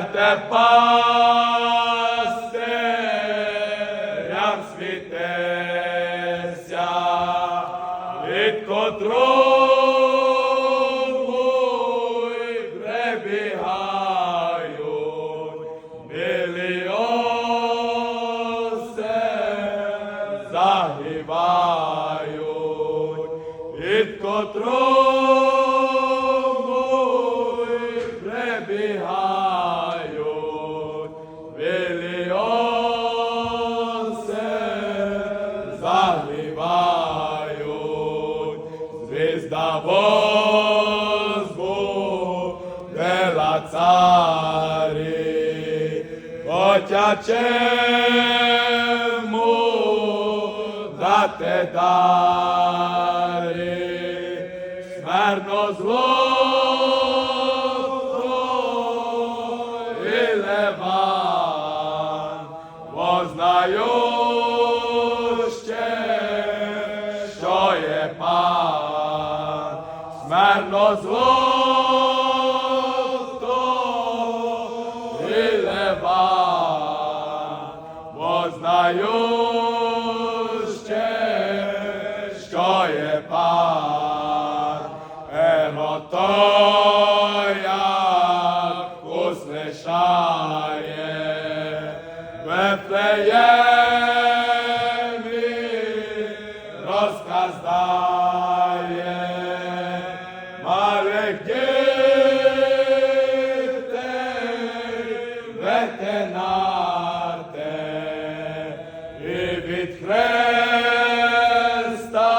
верте пастирям світеся, від котрого й прибігають білі загибають, від котрого царі, Отячему дати дарі, смертно зло і леван, що є пан, смертно зло ще, що є пан, Емотоя услышає, Вефлеємі розказ дає, малих дітей ветенарте, від Христа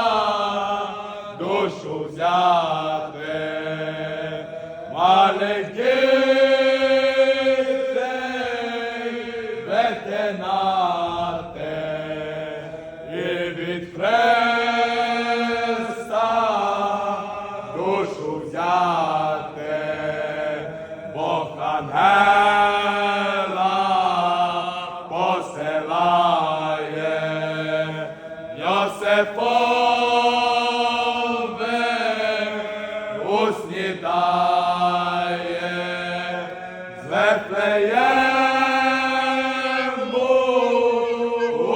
душу взяти, малих дітей ветенарте, і від Христа душу взяти, Бог ангела Йосипове уснідає, з Вифлеєму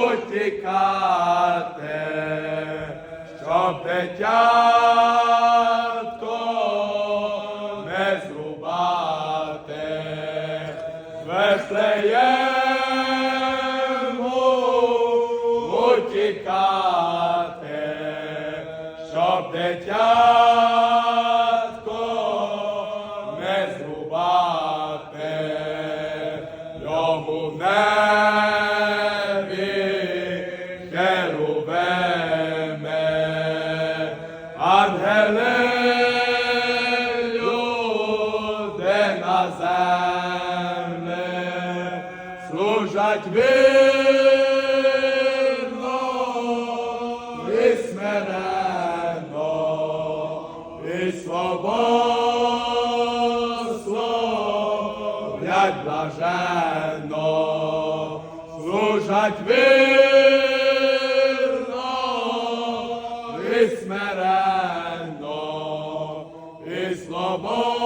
утікати, щоб дитятко утікати, щоб дитятко не зрубати, йому небі херувиме, ангели люди на землі служать вірно смиренно і славословлять вірно і смиренно і слабо.